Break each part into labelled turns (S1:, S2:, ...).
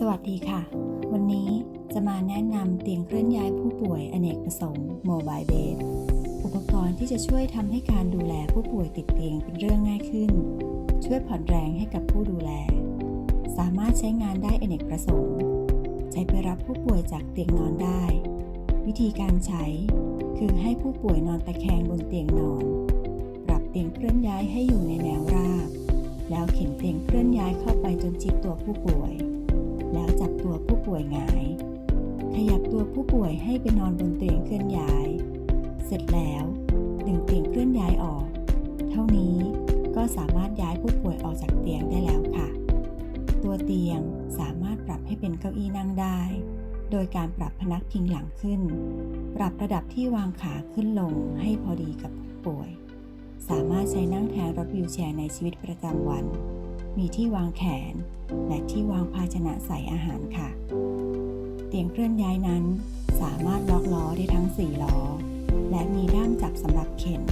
S1: สวัสดีค่ะ วันนี้จะมาแนะนำเตียงเคลื่อนย้ายผู้ป่วยอเนกประสงค์โมบายเบดอุปกรณ์ที่จะช่วยทำให้การดูแลผู้ป่วยติดเตียงเป็นเรื่องง่ายขึ้น ช่วยผ่อนแรงให้กับผู้ดูแล สามารถใช้งานได้อเนกประสงค์ ใช้ไปรับผู้ป่วยจากเตียงนอนได้ วิธีการใช้ คือให้ผู้ป่วยนอนตะแคงบนเตียงนอน ปรับเตียงเคลื่อนย้ายให้อยู่ในแนวราบ แล้วเข็นเตียงเคลื่อนย้ายเข้าไปจนชิดตัวผู้ป่วย แล้วจับตัวผู้ป่วยหงาย ขยับตัวผู้ป่วยให้ไปนอนบนเตียงเคลื่อนย้าย เสร็จแล้วดึงเตียงเคลื่อนย้ายออก เท่านี้ก็สามารถย้ายผู้ป่วยออกจากเตียงได้แล้วค่ะ ตัวเตียงสามารถปรับให้เป็นเก้าอี้นั่งได้ โดยการปรับพนักพิงหลังขึ้น ปรับระดับที่วางขาขึ้นลงให้พอดีกับผู้ป่วย สามารถใช้นั่งแทนรถวิวแชร์ในชีวิตประจำวัน มีที่วางแขน และที่วางภาชนะใส่อาหารค่ะ เตียงเคลื่อนย้ายนั้น สามารถล็อกล้อได้ทั้ง 4 ล้อ และมีด้ามจับสำหรับเข็น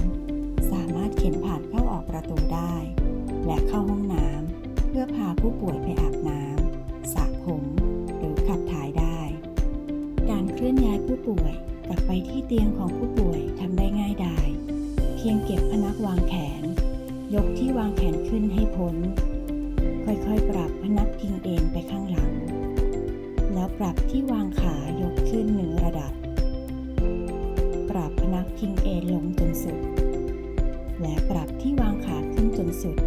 S1: สามารถเข็นผ่านเข้าออกประตูได้ และเข้าห้องน้ำเพื่อพาผู้ป่วยไปอาบน้ำสระผมหรือขับถ่ายได้ การเคลื่อนย้ายผู้ป่วยกลับไปที่เตียงของผู้ป่วยทำได้ง่ายดาย เพียงเก็บพนักวางแขน ยกที่วางแขนขึ้นให้พ้น ค่อยๆ ปรับพนักพิงเอนไปข้างหลัง แล้วปรับที่วางขายกขึ้นหนึ่งระดับ ปรับพนักพิงเอนลงจนสุด และปรับที่วางขาขึ้นจนสุด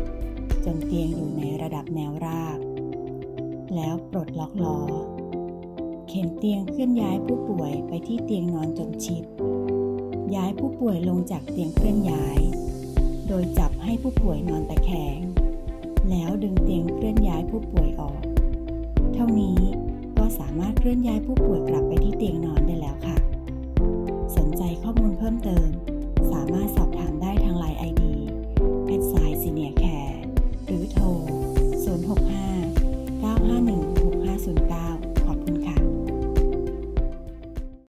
S1: จนเตียงอยู่ในระดับแนวราบ แล้วปลดล็อกล้อ เข็นเตียงเคลื่อนย้ายผู้ป่วยไปที่เตียงนอนจนชิด ย้ายผู้ป่วยลงจากเตียงเคลื่อนย้าย โดยจับให้ผู้ป่วยนอนตะแคง แล้วดึงเตียงเคลื่อนย้ายผู้ป่วยออก เท่านี้ก็สามารถเคลื่อนย้ายผู้ป่วยกลับไปที่เตียงนอนได้แล้วค่ะ สนใจข้อมูลเพิ่ม